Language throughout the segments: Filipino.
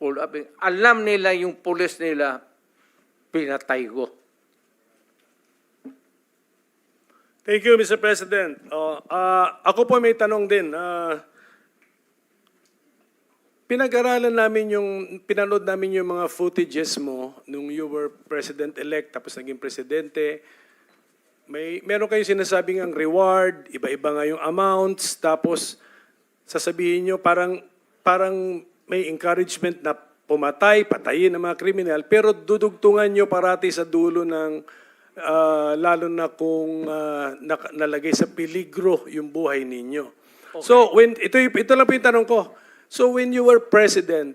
hold up. Alam nila yung pulis nila, pinatay ko. Thank you, Mr. President. Oh, ah, ako po may tanong din. Ah, pinag-aralan namin yung, pinanood namin yung mga footages mo nung you were president-elect tapos naging presidente. May, meron kayong sinasabing ang reward, iba-iba nga yung amounts, tapos sasabihin nyo parang, parang may encouragement na pumatay, patayin ang mga kriminal, pero dudugtungan nyo parati sa dulo ng ah, lalo na kung ah, nak- nalagay sa peligro yung buhay ninyo. So, when, ito, ito lang po yung tanong ko. So, when you were president,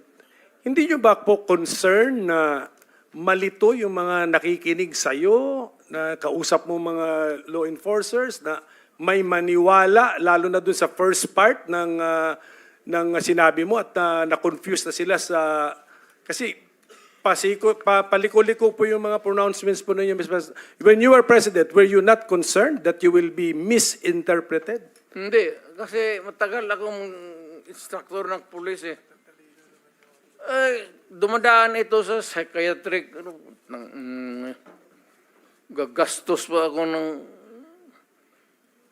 hindi nyo ba po concern na malito yung mga nakikinig sa'yo, na kausap mo mga law enforcers, na may maniwala, lalo na dun sa first part ng, ah, ng sinabi mo at na na-confuse na sila sa... Kasi pasiko, pa, paliko-liko po yung mga pronouncements po ninyo, Mr. President. When you were president, were you not concerned that you will be misinterpreted? Hindi, kasi matagal akong instructor ng pulis eh. Ay, dumadaan ito sa psychiatric, ano, ng, mm, gagastos pa ako ng,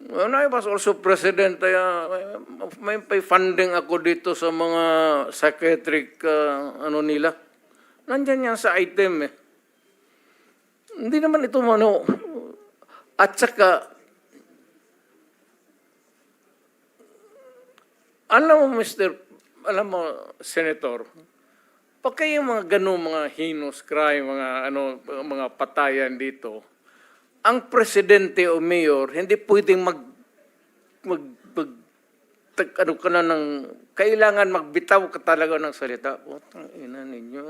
when I was also president, kaya may, may funding ako dito sa mga psychiatric, uh, ano nila. Nandyan yan sa item eh. Hindi naman ito ano, at saka, Alam mo, Mr. Alam mo, Senator, pag kayo mga ganun, mga heinous crime, mga, ano, mga patayan dito, ang presidente o mayor, hindi pwedeng mag, mag, mag tag- ano ka na ng, kailangan magbitaw ka talaga ng salita. Putang ina ninyo.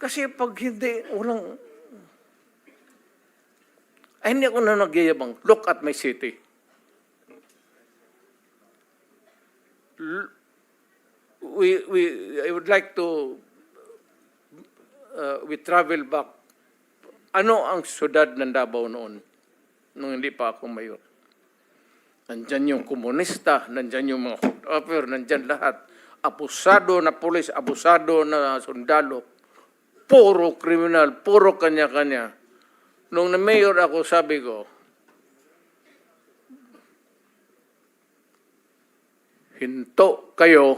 Kasi pag hindi, walang, ay hindi ako na nagyayabang. Look at my city. we, we, I would like to, uh, we travel back. Ano ang syudad ng Davao noon? Nung hindi pa ako mayor. Nandyan yung komunista, nandyan yung mga upper, nandyan lahat. Abusado na polis, abusado na sundalo. Puro kriminal, puro kanya-kanya. Nung na-mayor ako, sabi ko, hinto kayo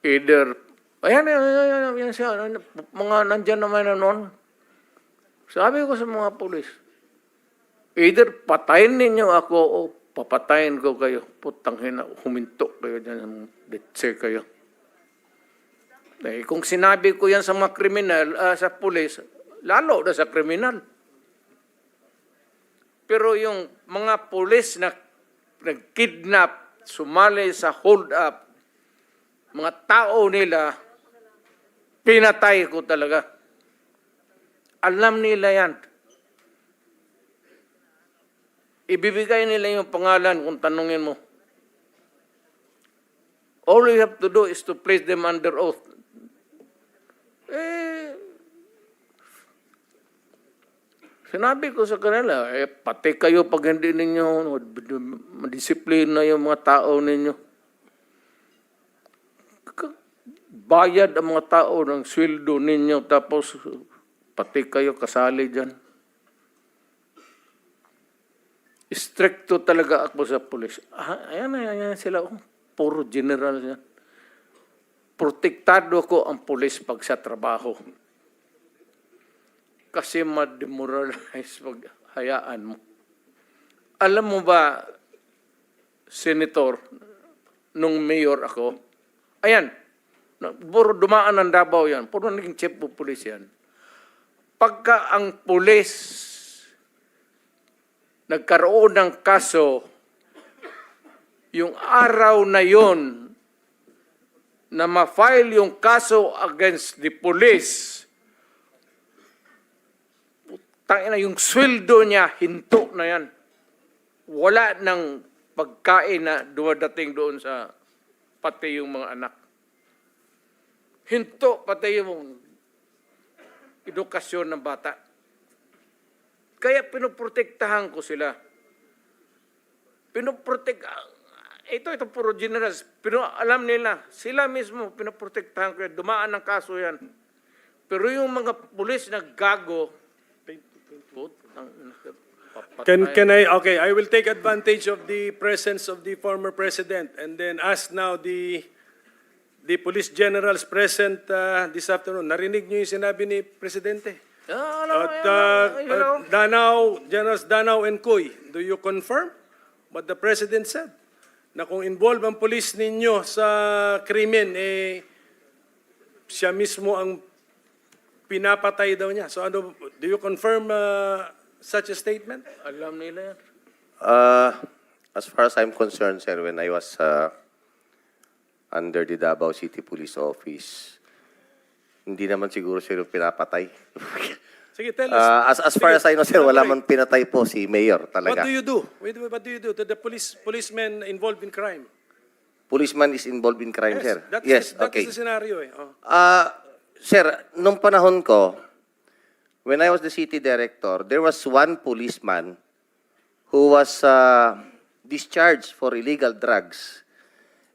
either ayan ayan ayan, ayan, ayan siya ano, mga nandyan naman na noon sabi ko sa mga pulis either patayin ninyo ako o papatayin ko kayo. Putang hina huminto kayo dyan bitse kayo. Eh, kung sinabi ko yan sa mga kriminal ah, sa pulis lalo na sa kriminal. Pero yung mga pulis na nag-kidnap, sumali sa hold-up, mga tao nila, pinatay ko talaga. Alam nila yan. Ibibigay nila yung pangalan kung tanungin mo. All you have to do is to place them under oath. Eh, Sinabi ko sa kanila, eh, pati kayo pag hindi ninyo madisiplina yung mga tao ninyo. Bayad ang mga tao ng sweldo ninyo, tapos pati kayo kasali dyan. Stricto talaga ako sa pulis. Ah, ayan, ayan, ayan sila. Oh, puro general yan. Protektado ko ang pulis pag sa trabaho kasi ma-demoralize pag hayaan mo. Alam mo ba, Senator, nung mayor ako, ayan, na- puro dumaan ng Davao yan, puro naging chief of police yan. Pagka ang pulis nagkaroon ng kaso, yung araw na yon na ma-file yung kaso against the police, Tangina, yung sweldo niya, hinto na yan. Wala ng pagkain na dumadating doon sa pati yung mga anak. Hinto pati yung edukasyon ng bata. Kaya pinoprotektahan ko sila. Pinoprotek... ito, ito puro generals. Pero alam nila, sila mismo pinaprotektahan ko. Dumaan ng kaso yan. Pero yung mga pulis na gago. Can, can I, okay, I will take advantage of the presence of the former president and then ask now the, the police generals present uh, this afternoon. Narinig niyo yung sinabi ni Presidente? Ah, alam mo, At uh, you know, uh, Danao, Generals Danao and Kuy, do you confirm what the President said? Na kung involved ang police ninyo sa krimen, eh, siya mismo ang pinapatay daw niya. So ano, do you confirm uh, such a statement? alam nila yan. Uh, as far as I'm concerned, sir, when I was uh, under the Davao City Police Office, hindi naman siguro sir yung pinapatay. Sige, tell us. Uh, as, as far as I know, sir, wala man pinatay po si Mayor What talaga. do you do? Wait, what do you do to the police policemen involved in crime? Policeman is involved in crime, sir. That yes, is, that okay. is the scenario eh. Oh. Uh, sir, nung panahon ko, when I was the city director, there was one policeman who was uh, discharged for illegal drugs.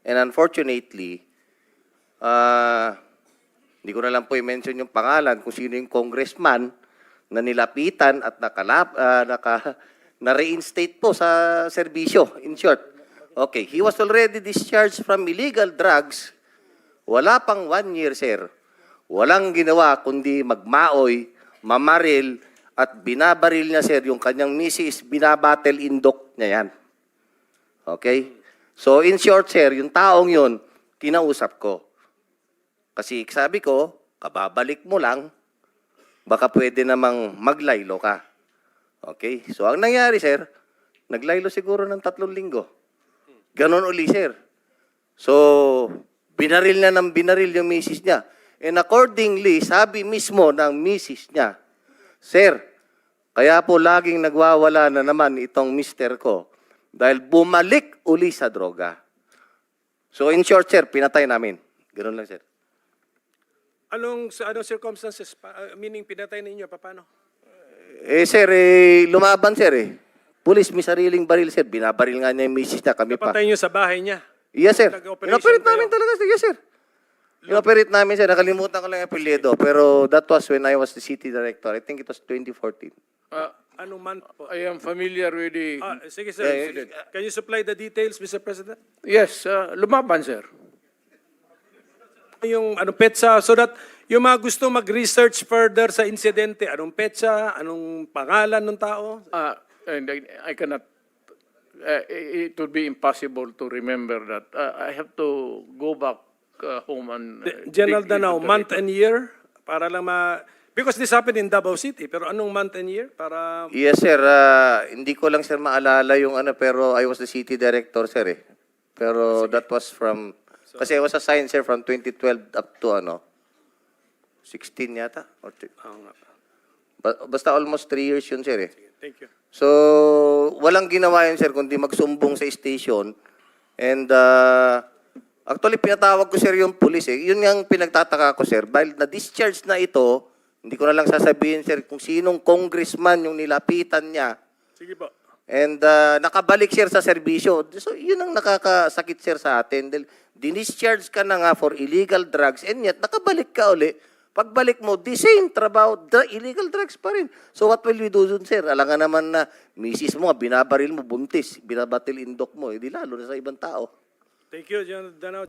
And unfortunately, uh, hindi ko na lang po i-mention yung pangalan kung sino yung congressman na nilapitan at nakalap, uh, naka, na-reinstate po sa serbisyo, in short. Okay, he was already discharged from illegal drugs wala pang one year, sir. Walang ginawa kundi magmaoy, mamaril, at binabaril niya, sir, yung kanyang misis, binabattle indok niya yan. Okay? So, in short, sir, yung taong yun, kinausap ko. Kasi sabi ko, kababalik mo lang, baka pwede namang maglaylo ka. Okay? So, ang nangyari, sir, naglaylo siguro ng tatlong linggo. Ganon uli, sir. So, binaril na ng binaril yung misis niya. And accordingly, sabi mismo ng misis niya, Sir, kaya po laging nagwawala na naman itong mister ko dahil bumalik uli sa droga. So in short, sir, pinatay namin. Ganun lang, sir. Anong sa anong circumstances? Pa, uh, meaning pinatay ninyo paano? Eh, sir, eh, lumaban, sir, eh. Pulis, may sariling baril, sir. Binabaril nga niya yung misis niya, kami pa. Napatay niyo sa bahay niya. Yes, sir. Inoperate namin talaga, sir. Yes, sir. Inoperate namin, sir. Nakalimutan ko lang yung apelyido. Pero that was when I was the city director. I think it was 2014. Ah, Anong month po? I am familiar with the... Ah, sige sir. Eh, Can you supply the details, Mr. President? yes, ah, lumaban, sir. Yung anong petsa so that yung mga gusto mag-research further sa insidente, anong petsa, anong pangalan ng tao? Uh, and I, I cannot, uh, it would be impossible to remember that. Uh, I have to go back uh, home and... uh, General Danao, month and year para lang ma Because this happened in Davao City, pero anong month and year para Yes, sir. Ah, hindi ko lang, sir, maalala yung ano, pero I was the city director, sir, eh. Pero that was from, kasi I was assigned, sir, from 2012 up to, ano, 16 yata? Or t- Oo nga. ba- basta almost 3 years yun, sir, eh. Thank you. So, walang ginawa yun, sir, kundi magsumbong sa station. And, uh, actually, pinatawag ko, sir, yung police, eh. Yun yung pinagtataka ko, sir. Dahil na-discharge na ito, hindi ko na lang sasabihin, sir, kung sinong congressman yung nilapitan niya. Sige po. And uh, nakabalik, sir, sa serbisyo. So, yun ang nakakasakit, sir, sa atin. Dahil dinischarge ka na nga for illegal drugs and yet nakabalik ka uli. Pagbalik mo, the same trabaho, the illegal drugs pa rin. So what will we do dun, sir? Alam nga naman na misis mo, binabaril mo, buntis, binabatil indok mo, eh, di lalo na sa ibang tao. Thank you, General Danao.